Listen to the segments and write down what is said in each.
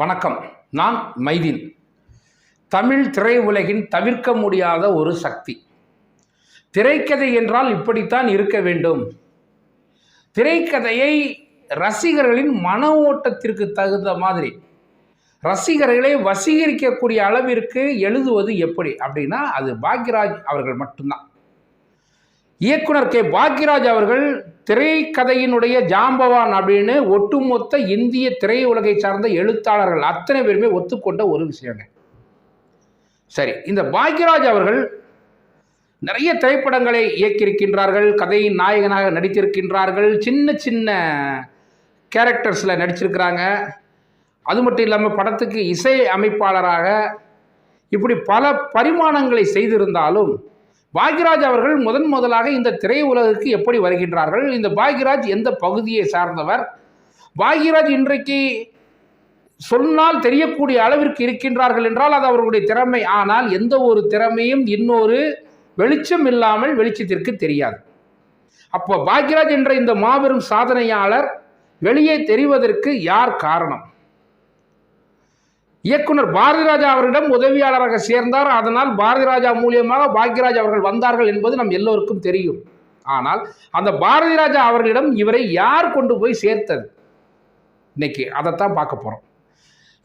வணக்கம். நான் மைதீன். தமிழ் திரையுலகின் தவிர்க்க முடியாத ஒரு சக்தி. திரைக்கதை என்றால் இப்படித்தான் இருக்க வேண்டும். திரைக்கதையை ரசிகர்களின் மன ஓட்டத்திற்கு தகுந்த மாதிரி ரசிகர்களை வசீகரிக்கக்கூடிய அளவிற்கு எழுதுவது எப்படி அப்படின்னா அது பாக்யராஜ் அவர்கள் மட்டும்தான். இயக்குனர் கே. பாக்யராஜ் அவர்கள் திரைக்கதையினுடைய ஜாம்பவான் அப்படின்னு ஒட்டுமொத்த இந்திய திரையுலகை சார்ந்த எழுத்தாளர்கள் அத்தனை பேருமே ஒத்துக்கொண்ட ஒரு விஷயங்க. சரி இந்த பாக்யராஜ் அவர்கள் நிறைய திரைப்படங்களை இயக்கியிருக்கின்றார்கள் கதையின் நாயகனாக நடித்திருக்கின்றார்கள் சின்ன சின்ன கேரக்டர்ஸில் நடிச்சிருக்கிறாங்க. அது மட்டும் இல்லாமல் படத்துக்கு இசை அமைப்பாளராக இப்படி பல பரிமாணங்களை செய்திருந்தாலும் பாக்யராஜ் அவர்கள் முதன் முதலாக இந்த திரையுலகிற்கு எப்படி வருகின்றார்கள்? இந்த பாக்யராஜ் எந்த பகுதியை சார்ந்தவர்? பாக்யராஜ் இன்றைக்கு சொன்னால் தெரியக்கூடிய அளவிற்கு இருக்கின்றார்கள் என்றால் அது அவர்களுடைய திறமை. ஆனால் எந்த ஒரு திறமையும் இன்னொரு வெளிச்சம் இல்லாமல் வெளிச்சத்திற்கு தெரியாது. அப்போ பாக்யராஜ் என்ற இந்த மாபெரும் சாதனையாளர் வெளியே தெரிவதற்கு யார் காரணம்? இயக்குனர் பாரதிராஜா அவரிடம் உதவியாளராக சேர்ந்தார். அதனால் பாரதிராஜா மூலியமாக பாக்யராஜ் அவர்கள் வந்தார்கள் என்பது நம் எல்லோருக்கும் தெரியும். ஆனால் அந்த பாரதிராஜா அவர்களிடம் இவரை யார் கொண்டு போய் சேர்த்தது? இன்னைக்கு அதைத்தான் பார்க்க போகிறோம்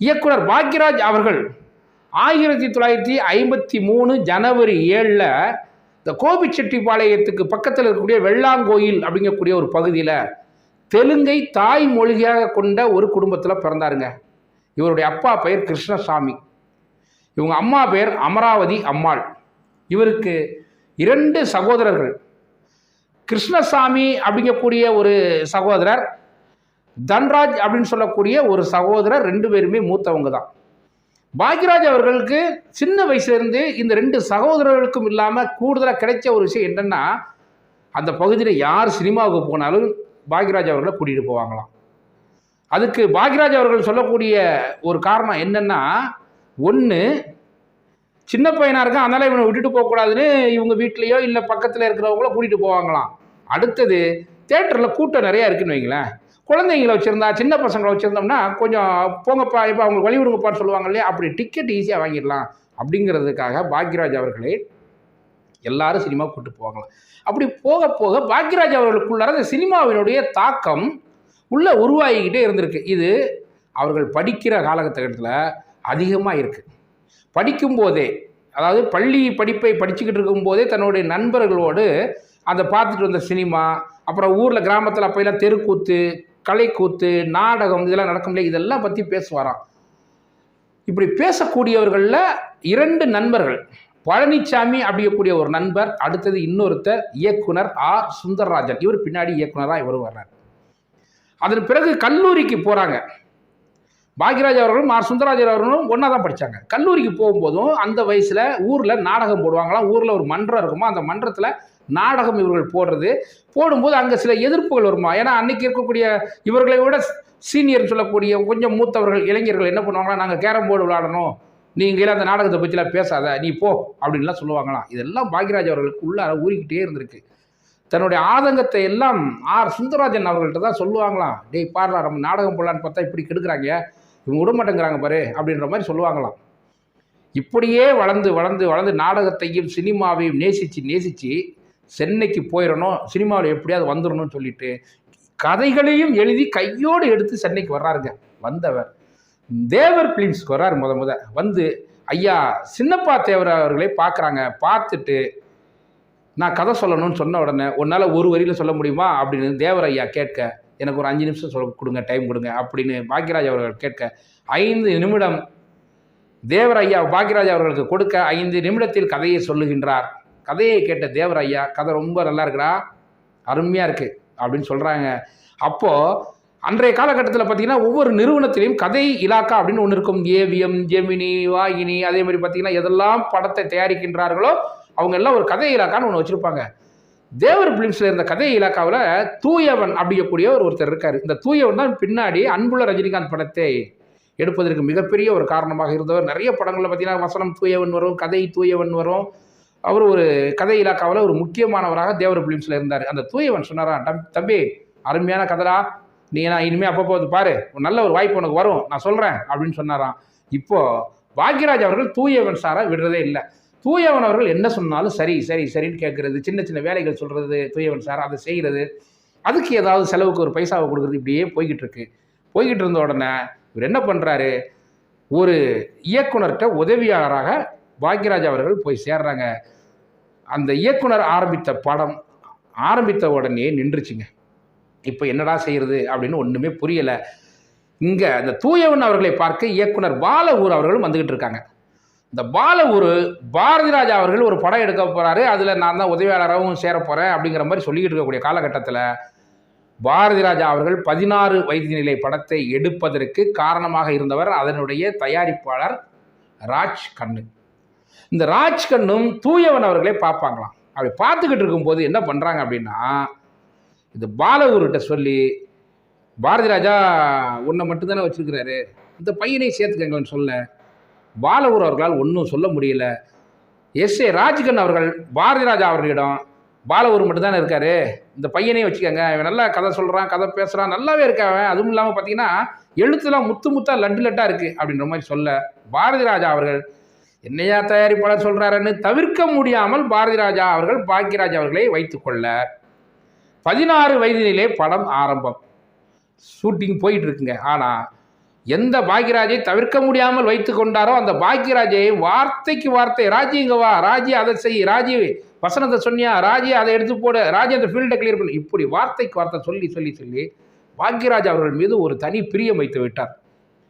இயக்குனர் பாக்யராஜ் அவர்கள் ஆயிரத்தி தொள்ளாயிரத்தி ஐம்பத்தி மூணு ஜனவரி ஏழில் இந்த கோபிச்செட்டிப்பாளையத்துக்கு பக்கத்தில் இருக்கக்கூடிய வெள்ளாங்கோயில் அப்படிங்கக்கூடிய ஒரு பகுதியில் தெலுங்கை தாய் மொழியாக கொண்ட ஒரு குடும்பத்தில் பிறந்தாருங்க. இவருடைய அப்பா பெயர் கிருஷ்ணசாமி. இவங்க அம்மா பெயர் அமராவதி அம்மாள். இவருக்கு இரண்டு சகோதரர்கள். கிருஷ்ணசாமி அப்படிங்கக்கூடிய ஒரு சகோதரர் தன்ராஜ் அப்படின்னு சொல்லக்கூடிய ஒரு சகோதரர் ரெண்டு பேருமே மூத்தவங்க தான். பாக்யராஜ் அவர்களுக்கு சின்ன வயசுலேருந்து இந்த ரெண்டு சகோதரர்களுக்கும் இல்லாமல் கூடுதலாக கிடைச்ச ஒரு விஷயம் என்னென்னா அந்த பகுதியில் யார் சினிமாவுக்கு போனாலும் பாக்யராஜ் அவர்களை கூட்டிகிட்டு போவாங்களாம். அதுக்கு பாக்யராஜ் அவர்கள் சொல்லக்கூடிய ஒரு காரணம் என்னென்னா ஒன்று சின்ன பையனாக இருக்கான் அதனால் இவனை விட்டுட்டு போகக்கூடாதுன்னு இவங்க வீட்லேயோ இல்லை பக்கத்தில் இருக்கிறவங்கள கூட்டிகிட்டு போவாங்களாம். அடுத்தது தேட்டரில் கூட்டம் நிறையா இருக்குன்னு வைங்களேன். குழந்தைங்கள வச்சுருந்தா சின்ன பசங்களை வச்சுருந்தோம்னா கொஞ்சம் போங்கப்பா இப்போ அவங்களுக்கு வழி விடுங்கப்பான்னு சொல்லுவாங்க இல்லையா? அப்படி டிக்கெட் ஈஸியாக வாங்கிடலாம். அப்படிங்கிறதுக்காக பாக்யராஜ் அவர்களே எல்லாரும் சினிமா கூப்பிட்டு போவாங்களாம். அப்படி போக போக பாக்யராஜ் அவர்களுக்குள்ளார அந்த சினிமாவினுடைய தாக்கம் உள்ளே உருவாகிக்கிட்டே இருந்திருக்கு. இது அவர்கள் படிக்கிற காலகட்டத்தில் அதிகமாக இருக்குது படிக்கும்போதே அதாவது பள்ளி படிப்பை படிச்சுக்கிட்டு இருக்கும்போதே தன்னுடைய நண்பர்களோடு அந்த பார்த்துட்டு வந்த சினிமா அப்புறம் ஊரில் கிராமத்தில் அப்போயெல்லாம் தெருக்கூத்து கலைக்கூத்து நாடகம் இதெல்லாம் நடக்கும் இல்லையா? இதெல்லாம் பற்றி பேசுவாராம். இப்படி பேசக்கூடியவர்களில் இரண்டு நண்பர்கள் பழனிசாமி அப்படிக்கூடிய ஒரு நண்பர் அடுத்தது இன்னொருத்தர் இயக்குனர் ஆர். சுந்தரராஜன். இவர் பின்னாடி இயக்குனராக இவர் வர்றார். அதன் பிறகு கல்லூரிக்கு போகிறாங்க பாக்யராஜ் அவர்களும் ஆர். சுந்தரராஜன் அவர்களும் ஒன்றா தான் படித்தாங்க கல்லூரிக்கு போகும்போதும் அந்த வயசில் ஊரில் நாடகம் போடுவாங்களாம் ஊரில் ஒரு மன்றம் இருக்குமா? அந்த மன்றத்தில் நாடகம் இவர்கள் போடுறது. போடும்போது அங்கே சில எதிர்ப்புகள் வருமா? ஏன்னா அன்னைக்கு இருக்கக்கூடிய இவர்களை விட சீனியர் சொல்லக்கூடிய கொஞ்சம் மூத்தவர்கள் இளைஞர்கள் என்ன பண்ணுவாங்களா நாங்கள் கேரம் போர்டு விளாடணும் நீங்கள் அந்த நாடகத்தை பற்றிலாம் பேசாத. நீ போ. அப்படின்லாம் சொல்லுவாங்களாம். இதெல்லாம் பாக்யராஜ் அவர்களுக்கு உள்ளார ஊறிக்கிட்டே இருந்திருக்கு. தன்னுடைய ஆதங்கத்தை எல்லாம் ஆர். சுந்தரராஜன் அவர்கள்ட்ட தான் சொல்லுவாங்களாம். டேய் பாருடா நம்ம நாடகம் போடலான்னு பார்த்தா இப்படி கெடுக்குறாங்க. இவங்க விட மாட்டேங்கிறாங்க பாரு அப்படின்ற மாதிரி சொல்லுவாங்களாம். இப்படியே வளர்ந்து வளர்ந்து வளர்ந்து நாடகத்தையும் சினிமாவையும் நேசித்து நேசித்து சென்னைக்கு போயிடணும் சினிமாவில் எப்படியாவது வந்துடணும்னு சொல்லிட்டு கதைகளையும் எழுதி கையோடு எடுத்து சென்னைக்கு வர்றாருங்க. வந்தவர். தேவர் ஃபிலிம்ஸ்க்கு வர்றாரு முத முத. வந்து ஐயா சின்னப்பா தேவர் அவர்களை பார்க்குறாங்க. பார்த்துட்டு நான் கதை சொல்லணும்னு சொன்ன உடனே உன்னால் ஒரு வரியில் சொல்ல முடியுமா? அப்படின்னு தேவரையா கேட்க எனக்கு ஒரு அஞ்சு நிமிஷம் சொல்ல கொடுங்க டைம் கொடுங்க அப்படின்னு பாக்யராஜ் அவர்கள் கேட்க ஐந்து நிமிடம். தேவர் ஐயா பாக்யராஜ் அவர்களுக்கு கொடுக்க ஐந்து நிமிடத்தில் கதையை சொல்லுகின்றார். கதையை கேட்ட தேவர் கதை ரொம்ப நல்லா இருக்குடா அருமையாக இருக்குது அப்படின்னு சொல்கிறாங்க அப்போது அன்றைய காலகட்டத்தில் பார்த்தீங்கன்னா ஒவ்வொரு நிறுவனத்திலையும் கதை இலாக்கா அப்படின்னு ஒன்று இருக்கும். ஏவிஎம் ஜெமினி வாகினி அதே மாதிரி பார்த்தீங்கன்னா எதெல்லாம் படத்தை தயாரிக்கின்றார்களோ அவங்க எல்லாம் ஒரு கதை இலாக்கான்னு ஒன்று வச்சுருப்பாங்க. தேவர் பிலிம்ஸில் இருந்த கதை இலாக்காவில் தூயவன் அப்படிங்கக்கூடிய ஒரு ஒருத்தர் இருக்கார். இந்த தூயவன் தான் பின்னாடி அன்புள்ள ரஜினிகாந்த் படத்தை எடுப்பதற்கு மிகப்பெரிய ஒரு காரணமாக இருந்தவர். நிறைய படங்களில் பார்த்தீங்கன்னா வசனம் தூயவன் வரும் கதை தூயவன் வரும். அவர் ஒரு கதை இலாக்காவில் ஒரு முக்கியமானவராக தேவர் பிலிம்ஸில் இருந்தார். அந்த தூயவன் சொன்னாரா தம்பி அருமையான கதைடா. நீ நான் இனிமேல் அப்பப்போ வந்து பாரு. நல்ல ஒரு வாய்ப்பு உனக்கு வரும். நான் சொல்கிறேன் அப்படின்னு சொன்னாராம். இப்போது பாக்யராஜ் அவர்கள் தூயவன் சாரை விடுறதே இல்லை. தூயவன் அவர்கள் என்ன சொன்னாலும் சரி சரி சரின்னு கேட்குறது சின்ன சின்ன வேலைகள் சொல்கிறது தூயவன் சார் அதை செய்கிறது அதுக்கு ஏதாவது செலவுக்கு ஒரு பைசாவை கொடுக்குறது இப்படியே போய்கிட்டு இருக்கு போய்கிட்டு இருந்த உடனே இவர் என்ன பண்ணுறாரு ஒரு இயக்குனர்கிட்ட உதவியாளராக பாக்யராஜ் அவர்கள் போய் சேர்றாங்க. அந்த இயக்குனர் ஆரம்பித்த படம் ஆரம்பித்த உடனே நின்றுச்சுங்க. இப்போ என்னடா செய்கிறது அப்படின்னு ஒன்றுமே புரியலை. இங்கே அந்த தூயவன் அவர்களை பார்க்க இயக்குனர் பாலவூர் அவர்களும் வந்துக்கிட்டு இருக்காங்க இந்த பாலவூர் பாரதி ராஜா அவர்கள் ஒரு படம் எடுக்க போகிறாரு அதில் நான் தான் உதவியாளராகவும் சேர போகிறேன் அப்படிங்கிற மாதிரி சொல்லிக்கிட்டு இருக்கக்கூடிய காலகட்டத்தில் பாரதி ராஜா அவர்கள் பதினாறு வயது நிலை படத்தை எடுப்பதற்கு காரணமாக இருந்தவர் அதனுடைய தயாரிப்பாளர் ராஜ் கண்ணு இந்த ராஜ் கண்ணும் தூயவன் அவர்களே பார்ப்பாங்களாம். அப்படி பார்த்துக்கிட்டு இருக்கும்போது என்ன பண்ணுறாங்க அப்படின்னா இது பாலகுருகிட்ட சொல்லி பாரதி ராஜா உன்னை மட்டும்தானே வச்சுருக்கிறாரு. இந்த பையனை சேர்த்துக்கங்கன்னு சொல்ல பாலவூர் அவர்களால் ஒன்றும் சொல்ல முடியல. எஸ் ஏ ராஜ்கன் அவர்கள் பாரதிராஜா அவர்களிடம் பாலவூர் மட்டும்தானே இருக்காரு? இந்த பையனையும் வச்சுக்கோங்க. இவன் நல்லா கதை சொல்கிறான் கதை பேசுகிறான் நல்லாவே இருக்காவன் அதுவும் இல்லாமல் பார்த்தீங்கன்னா எழுத்துலாம் முத்து முத்தா லட்டு லட்டாக இருக்குது அப்படின்ற மாதிரி சொல்ல. பாரதி ராஜா அவர்கள் என்னையா தயாரிப்பாளர் சொல்கிறாருன்னு தவிர்க்க முடியாமல் பாரதி ராஜா அவர்கள் பாக்யராஜ் அவர்களை வைத்துக்கொள்ள பதினாறு வயதினிலே படம் ஆரம்பம். ஷூட்டிங் போயிட்டு இருக்குங்க. ஆனால் எந்த பாக்யராஜை தவிர்க்க முடியாமல் வைத்து கொண்டாரோ அந்த பாக்யராஜை வார்த்தைக்கு வார்த்தை ராஜி இங்க வா ராஜி அதை செய் ராஜி வசனத்தை சொன்னியா ராஜி அதை எடுத்து போட ராஜி அந்த ஃபீல்டை கிளியர் பண்ணி. இப்படி வார்த்தைக்கு வார்த்தை சொல்லி சொல்லி சொல்லி பாக்யராஜ் அவர்கள் மீது ஒரு தனி பிரியம் வைத்து விட்டார்.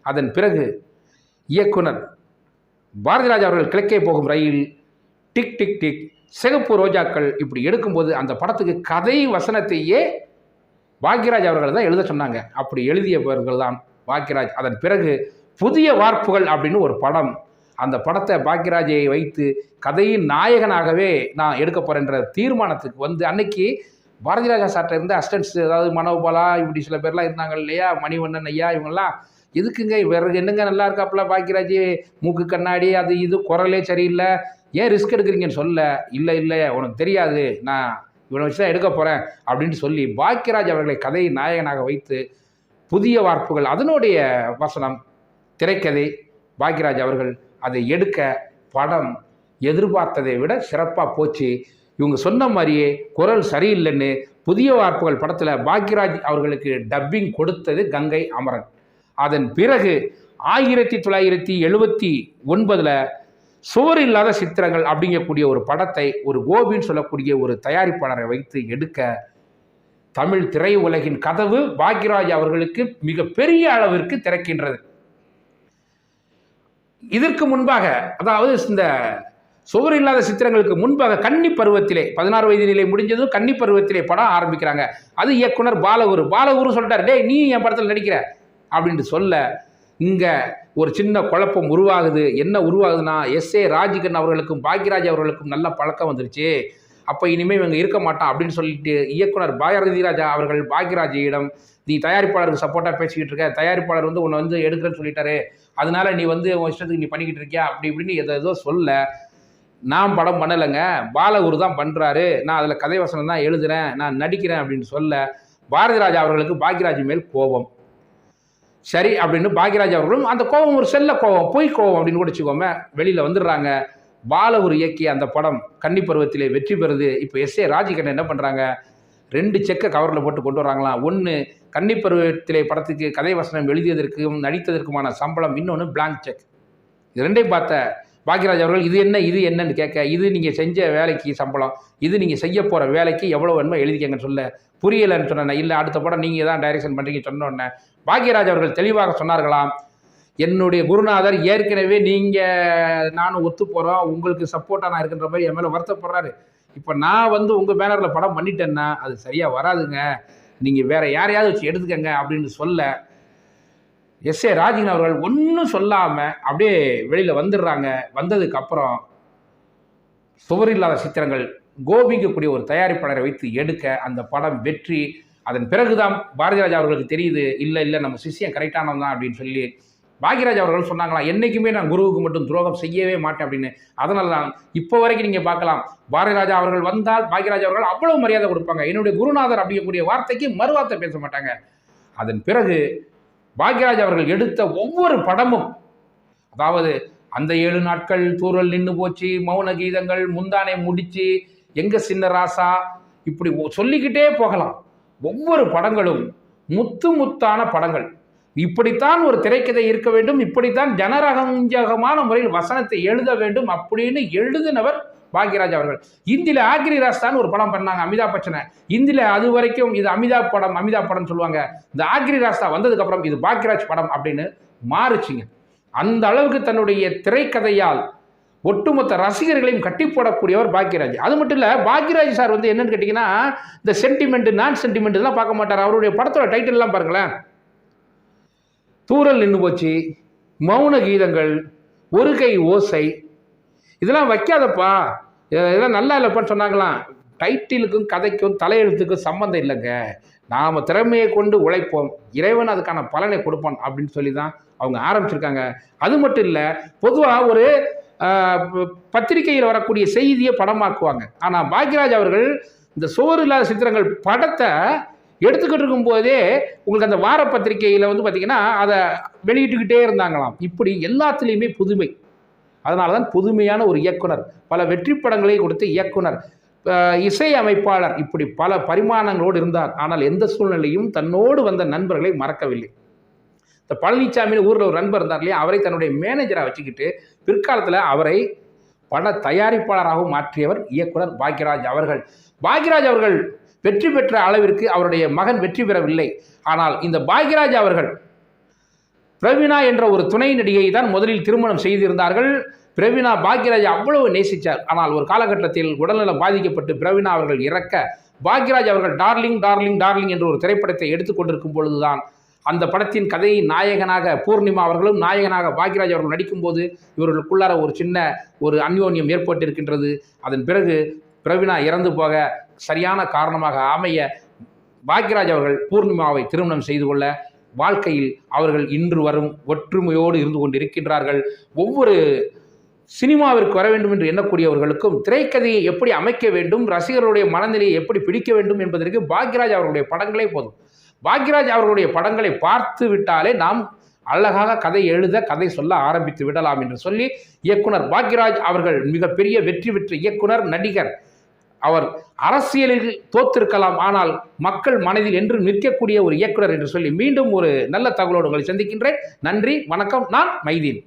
அதன் பிறகு இயக்குனர் பாரதிராஜா அவர்கள் கிழக்கே போகும் ரயில் டிக் டிக் டிக் சிகப்பு ரோஜாக்கள் இப்படி எடுக்கும்போது அந்த படத்துக்கு கதை வசனத்தையே பாக்யராஜ் அவர்கள் தான் எழுத சொன்னாங்க. அப்படி எழுதியவர்கள் தான் பாக்கியராஜ் அதன் பிறகு புதிய வார்ப்புகள் அப்படின்னு ஒரு படம். அந்த படத்தை பாக்கியராஜை வைத்து கதையின் நாயகனாகவே நான் எடுக்க போகிறேன்ற தீர்மானத்துக்கு வந்து அன்னைக்கு பாரதிராஜா சார்ட்ட இருந்த அஸ்டன்ஸ் அதாவது மனோபாலா இப்படி சில பேர்லாம் இருந்தாங்க இல்லையா? மணிவண்ணன் ஐயா இவங்கெல்லாம் எதுக்குங்க? வேற என்னங்க நல்லா இருக்காப்புல பாக்கியராஜ் மூக்கு கண்ணாடி அது இது குரலே சரியில்லை. ஏன் ரிஸ்க் எடுக்கிறீங்கன்னு சொல்ல? இல்லை இல்லை உனக்கு தெரியாது. நான் இவனை வச்சு தான் எடுக்க போகிறேன் அப்படின்னு சொல்லி பாக்கியராஜ் அவர்களை கதையை நாயகனாக வைத்து புதிய வார்ப்புகள். அதனுடைய வசனம் திரைக்கதை பாக்யராஜ் அவர்கள் அதை எடுக்க படம் எதிர்பார்த்ததை விட சிறப்பாக போச்சு. இவங்க சொன்ன மாதிரியே குரல் சரியில்லைன்னு புதிய வார்ப்புகள் படத்தில் பாக்யராஜ் அவர்களுக்கு டப்பிங் கொடுத்தது கங்கை அமரன். அதன் பிறகு ஆயிரத்தி தொள்ளாயிரத்தி எழுபத்தி ஒன்பதில் சுவர் இல்லாத சித்திரங்கள் அப்படிங்கக்கூடிய ஒரு படத்தை ஒரு கோபின்னு சொல்லக்கூடிய ஒரு தயாரிப்பாளரை வைத்து எடுக்க தமிழ் திரையுலகின் கதவு பாக்யராஜ் அவர்களுக்கு மிக பெரிய அளவிற்கு திறக்கின்றது. இதற்கு முன்பாக அதாவது இந்த சுவர் இல்லாத சித்திரங்களுக்கு முன்பாக கன்னி பருவத்திலே பதினாறு வயது நிலை முடிஞ்சதும் கன்னி பருவத்திலே படம் ஆரம்பிக்கிறாங்க. அது இயக்குனர் பாலகுரு. பாலகுரு சொல்லிட்டாரு டேய் நீ என் படத்தில் நடிக்கிற? அப்படின்ட்டு சொல்ல இங்கே ஒரு சின்ன குழப்பம் உருவாகுது. என்ன உருவாகுதுன்னா எஸ் ஏ ராஜிகன் அவர்களுக்கும் பாக்யராஜ் அவர்களுக்கும் நல்ல பழக்கம் வந்துருச்சு. அப்போ இனிமேல் இவங்க இருக்க மாட்டான் அப்படின்னு சொல்லிட்டு இயக்குனர் பாரதி ராஜா அவர்கள் பாக்யராஜியிடம் நீ தயாரிப்பாளருக்கு சப்போர்ட்டாக பேசிக்கிட்டு இருக்க தயாரிப்பாளர் வந்து உன்னை வந்து எடுக்கிறேன்னு சொல்லிட்டாரு. அதனால நீ வந்து உன் இஷ்டத்துக்கு நீ பண்ணிக்கிட்டு இருக்கியா? அப்படி இப்படின்னு எதோ ஏதோ சொல்ல நான் படம் பண்ணலைங்க. பாலகுரு தான் பண்ணுறாரு நான் அதில் கதை வசனம் தான் எழுதுறேன். நான் நடிக்கிறேன் அப்படின்னு சொல்ல பாரதி ராஜா அவர்களுக்கு பாக்யராஜ் மேல் கோபம். சரி அப்படின்னு பாக்யராஜ் அவர்களும் அந்த கோபம் ஒரு செல்ல கோபம் பொய் கோபம் அப்படின்னு கூட வச்சுக்கோமே வெளியில் வந்துடுறாங்க. பாலகுரு இயக்கிய அந்த படம் கன்னி பருவத்திலே வெற்றி பெறுது. இப்போ எஸ் ஏ ராஜிகண்ணன் என்ன பண்ணுறாங்க ரெண்டு செக்கை கவரில் போட்டு கொண்டு வராங்களாம் ஒன்று கன்னி பருவத்திலே படத்துக்கு கதை வசனம் எழுதியதற்கும் நடித்ததற்குமான சம்பளம் இன்னொன்று பிளாங்க் செக் இது ரெண்டையும் பார்த்த பாக்யராஜ் அவர்கள் இது என்ன இது என்னன்னு கேட்க இது நீங்கள் செஞ்ச வேலைக்கு சம்பளம் இது நீங்கள் செய்ய போகிற வேலைக்கு எவ்வளோ வேணுமோ எழுதிக்கங்கன்னு சொல்ல புரியலைன்னு சொன்னேன். இல்லை அடுத்த படம் நீங்கள் தான் டைரக்ஷன் பண்ணுறீங்க சொன்னோன்னே பாக்யராஜ் அவர்கள் தெளிவாக சொன்னார்களாம் என்னுடைய குருநாதர் ஏற்கனவே நீங்கள் நானும் ஒத்து போகிறோம் உங்களுக்கு சப்போர்ட்டாக நான் இருக்கின்ற மாதிரி என் மேலே வருத்தப்படுறாரு. இப்போ நான் வந்து உங்கள் பேனரில் படம் பண்ணிட்டேன்னா அது சரியாக வராதுங்க. நீங்கள் வேற யாரையாவது வச்சு எடுத்துக்கங்க அப்படின்னு சொல்ல எஸ் ஏ ராஜின் அவர்கள் ஒன்றும் சொல்லாமல் அப்படியே வெளியில் வந்துடுறாங்க. வந்ததுக்கப்புறம் சுவர் இல்லாத சித்திரங்கள் கோபிக்கக்கூடிய ஒரு தயாரிப்பாளரை வைத்து எடுக்க அந்த படம் வெற்றி. அதன் பிறகுதான் பாரதிராஜா அவர்களுக்கு தெரியுது இல்லை இல்லை நம்ம சிஷ்யம் கரெக்டானவன் தான் அப்படின்னு சொல்லி பாக்யராஜ் அவர்கள் சொன்னாங்களாம் என்றைக்குமே நான் குருவுக்கு மட்டும் துரோகம் செய்யவே மாட்டேன் அப்படின்னு. அதனால தான் இப்போ வரைக்கும் நீங்கள் பார்க்கலாம் பாரதிராஜா அவர்கள் வந்தால் பாக்யராஜ் அவர்கள் அவ்வளோ மரியாதை கொடுப்பாங்க. என்னுடைய குருநாதர் அப்படிங்கக்கூடிய வார்த்தைக்கு மறுவார்த்தை பேச மாட்டாங்க. அதன் பிறகு பாக்யராஜ் அவர்கள் எடுத்த ஒவ்வொரு படமும் அதாவது அந்த ஏழு நாட்கள் தூரல் நின்று போச்சு மௌன கீதங்கள் முந்தானை முடிச்சு எங்க சின்ன ராசா இப்படி சொல்லிக்கிட்டே போகலாம். ஒவ்வொரு படங்களும் முத்து முத்தான படங்கள். இப்படித்தான் ஒரு திரைக்கதை இருக்க வேண்டும் இப்படித்தான் ஜனரகஞ்சகமான முறையில் வசனத்தை எழுத வேண்டும் அப்படின்னு எழுதினவர் பாக்யராஜ் அவர்கள். இந்தியில ஆக்ரி ராஸ்தான் ஒரு படம் பண்ணாங்க அமிதாப் பச்சனை. இந்தியில அது வரைக்கும் இது அமிதாப் படம் அமிதாப் படம் சொல்லுவாங்க. இந்த ஆக்ரி ராஸ்தா வந்ததுக்கு அப்புறம் இது பாக்யராஜ் படம் அப்படின்னு மாறுச்சுங்க. அந்த அளவுக்கு தன்னுடைய திரைக்கதையால் ஒட்டுமொத்த ரசிகர்களையும் கட்டி போடக்கூடியவர் பாக்யராஜ். அது மட்டும் இல்லை பாக்யராஜ் சார் வந்து என்னன்னு கேட்டிங்கன்னா இந்த சென்டிமெண்ட் நான் சென்டிமெண்ட் இதெல்லாம் பார்க்க மாட்டார். அவருடைய படத்தோட டைட்டில்லாம் பாருங்களேன். தூரல் நின்று போச்சு மௌன கீதங்கள் ஒரு கை ஓசை இதெல்லாம் வைக்காதப்பா. இதெல்லாம் நல்லா இல்லைப்பான்னு சொன்னாங்களாம். டைட்டிலுக்கும் கதைக்கும் தலையெழுத்துக்கும் சம்மந்தம் இல்லைங்க. நாம் திறமையை கொண்டு உழைப்போம். இறைவன் அதுக்கான பலனை கொடுப்பான் அப்படின்னு சொல்லி தான் அவங்க ஆரம்பிச்சிருக்காங்க. அது மட்டும் இல்லை பொதுவாக ஒரு பத்திரிகையில் வரக்கூடிய செய்தியை படமாக்குவாங்க. ஆனால் பாக்யராஜ் அவர்கள் இந்த சோறு இல்லாத சித்திரங்கள் படத்தை எடுத்துக்கிட்டு இருக்கும்போதே உங்களுக்கு அந்த வார பத்திரிகையில் வந்து பார்த்திங்கன்னா அதை வெளியிட்டுக்கிட்டே இருந்தாங்களாம். இப்படி எல்லாத்துலேயுமே புதுமை. அதனால தான் புதுமையான ஒரு இயக்குனர். பல வெற்றி படங்களை கொடுத்த இயக்குனர். இசை அமைப்பாளர் இப்படி பல பரிமாணங்களோடு இருந்தார். ஆனால் எந்த சூழ்நிலையும் தன்னோடு வந்த நண்பர்களை மறக்கவில்லை. இந்த பழனிசாமின்னு ஊரில் ஒரு நண்பர் இருந்தார் இல்லையா? அவரை தன்னுடைய மேனேஜராக வச்சுக்கிட்டு பிற்காலத்தில் அவரை பட தயாரிப்பாளராகவும் மாற்றியவர் இயக்குனர் பாக்யராஜ் அவர்கள். பாக்யராஜ் அவர்கள் வெற்றி பெற்ற அளவிற்கு அவருடைய மகன் வெற்றி பெறவில்லை. ஆனால் இந்த பாக்யராஜ் அவர்கள் பிரவீனா என்ற ஒரு துணை நடிகையை தான் முதலில் திருமணம் செய்திருந்தார்கள். பிரவீனா பாக்யராஜ் அவ்வளவு நேசித்தார் ஆனால் ஒரு காலகட்டத்தில் உடல்நலம் பாதிக்கப்பட்டு பிரவீனா அவர்கள் இறக்க பாக்யராஜ் அவர்கள் டார்லிங் டார்லிங் டார்லிங் என்ற ஒரு திரைப்படத்தை எடுத்துக்கொண்டிருக்கும் பொழுதுதான் அந்த படத்தின் கதையை நாயகனாக பூர்ணிமா அவர்களும் நாயகனாக பாக்யராஜ் அவர்கள் நடிக்கும்போது இவர்களுக்குள்ளார ஒரு சின்ன ஒரு அந்யோன்யம் ஏற்பட்டிருக்கின்றது. அதன் பிறகு பிரவீனா இறந்து போக சரியான காரணமாக அமைய பாக்யராஜ் அவர்கள் பூர்ணிமாவை திருமணம் செய்து கொள்ள வாழ்க்கையில் அவர்கள் இன்று வரும் ஒற்றுமையோடு இருந்து கொண்டிருக்கின்றார்கள். ஒவ்வொரு சினிமாவிற்கு வர வேண்டும் என்று எண்ணக்கூடியவர்களுக்கும் திரைக்கதையை எப்படி அமைக்க வேண்டும் ரசிகர்களுடைய மனநிலையை எப்படி பிடிக்க வேண்டும் என்பதற்கு பாக்யராஜ் அவர்களுடைய படங்களே போதும். பாக்யராஜ் அவர்களுடைய படங்களை பார்த்து விட்டாலே நாம் அழகாக கதை எழுத கதை சொல்ல ஆரம்பித்து விடலாம் என்று சொல்லி இயக்குனர் பாக்யராஜ் அவர்கள் மிகப்பெரிய வெற்றி பெற்ற இயக்குனர் நடிகர் அவர் அரசியலில் தோத்திருக்கலாம் ஆனால் மக்கள் மனதில் என்று நிற்கக்கூடிய ஒரு இயக்குனர் என்று சொல்லி மீண்டும் ஒரு நல்ல தகவலோடு உங்களை சந்திக்கின்றேன். நன்றி வணக்கம். நான் மைதீன்.